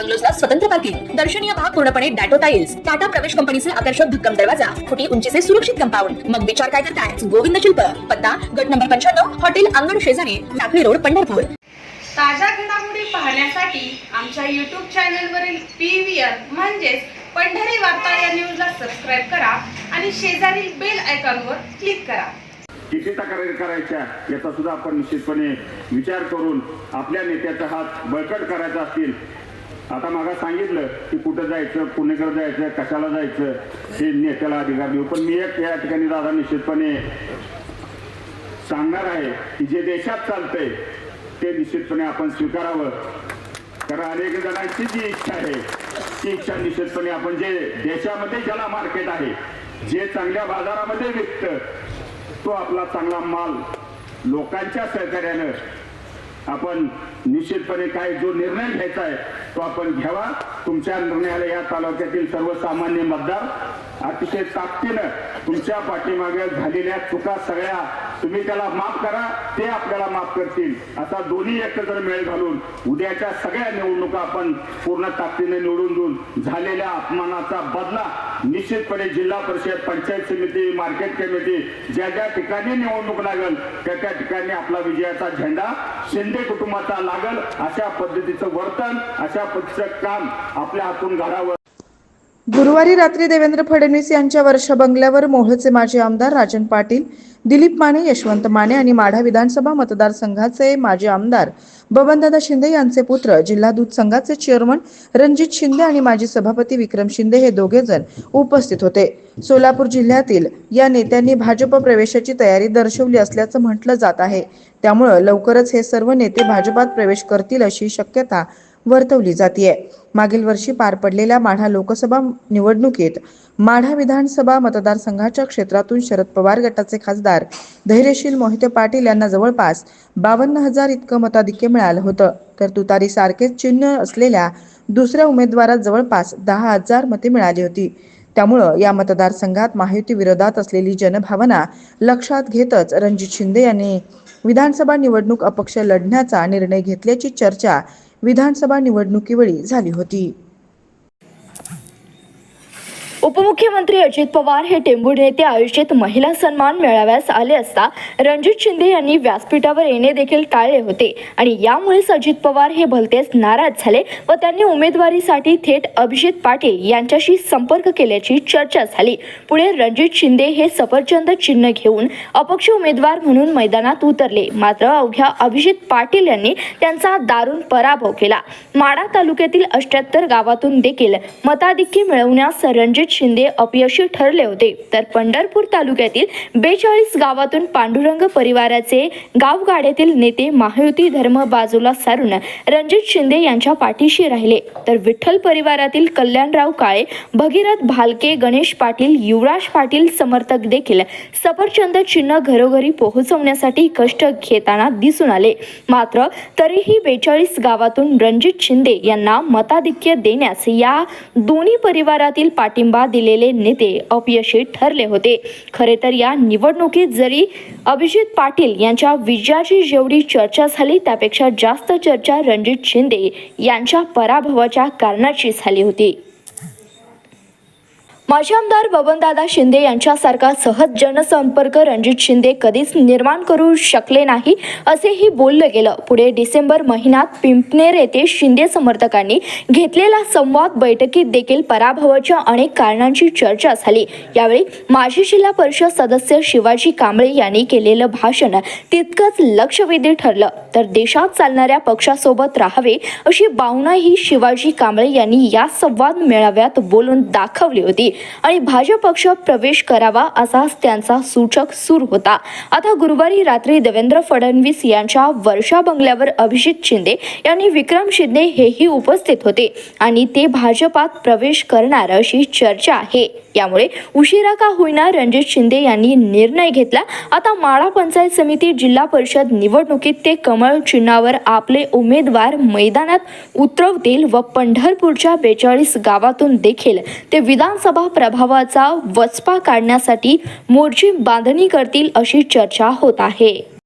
बंगलोजला स्वतंत्र पार्किंग दर्शनीय भाग पूर्णपणे डॅटो टाइल्स टाटा प्रवेश कंपनीचे आकर्षक भक्कम दरवाजा. फुटी उंचीचे सुरक्षित कंपाऊंड. मग विचार काय करताय? गोविंद शिल्प. पत्ता गट नंबर पंच्याण्णव हॉटेल अंगण शेजारी टाकळी रोड पंढरपूर. ताज्या घडामोडी पाहण्यासाठी आमच्या यूट्यूब चॅनलवरील पी व्ही आर म्हणजेच पंढरी वार्ता या न्यूजला सबस्क्राईब करा आणि शेजारील बेल आयकॉनवर क्लिक करा. किती तक्रारी करायच्या याचा सुद्धा आपण निश्चितपणे विचार करून आपल्या नेत्याचा हात बळकट करायचा असतील आता मागा सांगितलं की कुठं जायचं पुणेकडे जायचं कशाला जायचं हे नेत्याला अधिकार देऊ. पण मी एक या ठिकाणी दादा निश्चितपणे सांगणार आहे की जे देशात चालतंय ते निश्चितपणे आपण स्वीकारावं. कारण अनेक जणांची जी इच्छा आहे ती इच्छा निश्चितपणे आपण जे देशामध्ये ज्याला मार्केट आहे जे चांगल्या बाजारामध्ये विकतं तो आपला चांगला माल लोकांच्या सहकार्यानं आपण निश्चितपणे काय जो निर्णय घ्यायचा आहे तो आपण घ्यावा. तुमच्या निर्णयाला या तालुक्यातील सर्वसामान्य मतदार अतिशय ताकदीनं तुमच्या पाठीमागे झालेल्या चुका सगळ्या तुम्ही त्याला माफ करा ते आपल्याला माफ करतील. असा दोन्ही एकत्र मेळ घालून उद्याच्या सगळ्या निवडणुका आपण पूर्ण ताकदीने निवडून देऊन झालेल्या अपमानाचा बदला निश्चितपणे जिल्हा परिषद पंचायत समिती मार्केट कमिटी ज्या ज्या ठिकाणी निवडणूक लागल त्या त्या ठिकाणी आपला विजयाचा झेंडा शिंदे कुटुंबाचा लागल अशा पद्धतीचं वर्तन अशा पद्धतीचं काम आपल्या हातून घडावं. गुरुवारी रात्री देवेंद्र फडणवीस यांच्या वर्षा बंगल्यावर मोहळचे माजी आमदार राजन पाटील दिलीप माने यशवंत माने आणि माढा विधानसभा मतदारसंघाचे माजी आमदार बबनदादा शिंदे यांचे पुत्र जिल्हा दूध संघाचे चेअरमन रणजित शिंदे आणि माजी सभापती विक्रम शिंदे हे दोघे जण उपस्थित होते. सोलापूर जिल्ह्यातील या नेत्यांनी भाजप प्रवेशाची तयारी दर्शवली असल्याचं म्हटलं जात आहे. त्यामुळं लवकरच हे सर्व नेते भाजपात प्रवेश करतील अशी शक्यता वर्तवली जाते मागील वर्षी पार पडलेल्या माढा लोकसभा निवडणुकीत माढा विधानसभा मतदारसंघाच्या क्षेत्रातून शरद पवार गटाचे खासदार धैर्यशील मोहिते पाटील यांना जवळपास बावन्न हजार इतकं मताधिक्य मिळालं होतं. तर तुतारी सारखेच चिन्ह असलेल्या दुसऱ्या उमेदवारात जवळपास दहा हजार मते मिळाली होती. त्यामुळं या मतदारसंघात महायुती विरोधात असलेली जनभावना लक्षात घेतच रणजित शिंदे यांनी विधानसभा निवडणूक अपक्ष लढण्याचा निर्णय घेतल्याची चर्चा विधानसभा निवडणुकीवेळी झाली होती. उपमुख्यमंत्री अजित पवार हे टेंभू येथे आयोजित महिला सन्मान मेळाव्यास आले असता रणजित शिंदे यांनी व्यासपीठावर येणे देखील टाळले होते. आणि यामुळेच अजित पवार हे भलतेच नाराज झाले व त्यांनी उमेदवारीसाठी थेट अभिजित पाटील यांच्याशी संपर्क केल्याची चर्चा झाली. पुढे रणजित शिंदे हे सफरचंद चिन्ह घेऊन अपक्ष उमेदवार म्हणून मैदानात उतरले. मात्र अवघ्या अभिजित पाटील यांनी त्यांचा दारुण पराभव केला. माडा तालुक्यातील अष्ट्याहत्तर गावातून देखील मताधिक्य मिळवण्यास रणजित शिंदे अपयशी ठरले होते. तर पंढरपूर तालुक्यातील बेचाळीस गावातून पांडुरंग परिवाराचे गावगाड्यातील नेते महायुती धर्म बाजूला सारून रणजित शिंदे यांच्या पाठीशी राहिले. तर विठ्ठल परिवारातील कल्याणराव काळे भगीरथ भालके गणेश पाटील युवराज पाटील समर्थक देखील सफरचंद चिन्ह घरोघरी पोहोचवण्यासाठी कष्ट घेताना दिसून आले. मात्र तरीही बेचाळीस गावातून रणजित शिंदे यांना मताधिक्य देण्यास या दोन्ही परिवारातील पाठिंबा दिलेले नेते अपयशी ठरले होते. खरे तर या निवडणुकीत जरी अभिजित पाटील यांच्या विजयाची जेवढी चर्चा झाली त्यापेक्षा जास्त चर्चा रणजित शिंदे यांच्या पराभवाच्या कारणाची झाली होती. माजी आमदार बबनदादा शिंदे यांच्यासारखा सहज जनसंपर्क रणजित शिंदे कधीच निर्माण करू शकले नाही असेही बोललं गेलं. पुढे डिसेंबर महिन्यात पिंपनेर येथे शिंदे समर्थकांनी घेतलेला संवाद बैठकीत देखील पराभवाच्या अनेक कारणांची चर्चा झाली. यावेळी माजी जिल्हा परिषद सदस्य शिवाजी कांबळे यांनी केलेलं भाषण तितकंच लक्षवेधी ठरलं. तर देशात चालणाऱ्या पक्षासोबत राहावे अशी भावना ही शिवाजी कांबळे यांनी या संवाद मेळाव्यात बोलून दाखवली होती. आणि भाजप पक्ष प्रवेश करावा असाच त्यांचा सूचक सूर होता. आता गुरुवारी रात्री देवेंद्र फडणवीस यांच्या वर्षा बंगल्यावर अभिजित शिंदे यांनी विक्रम शिंदे हेही उपस्थित होते आणि ते भाजपात प्रवेश करणार अशी चर्चा आहे. यामुळे उशिरा का होईना रणजित शिंदे यांनी निर्णय घेतला. आता माळा पंचायत समिती जिल्हा परिषद निवडणुकीत ते कमळ चिन्हावर आपले उमेदवार मैदानात उतरवतील व पंढरपूरच्या बेचाळीस गावातून देखील ते विधानसभा प्रभावाचा वचपा काढण्यासाठी मोर्ची बांधणी करतील अशी चर्चा होत आहे.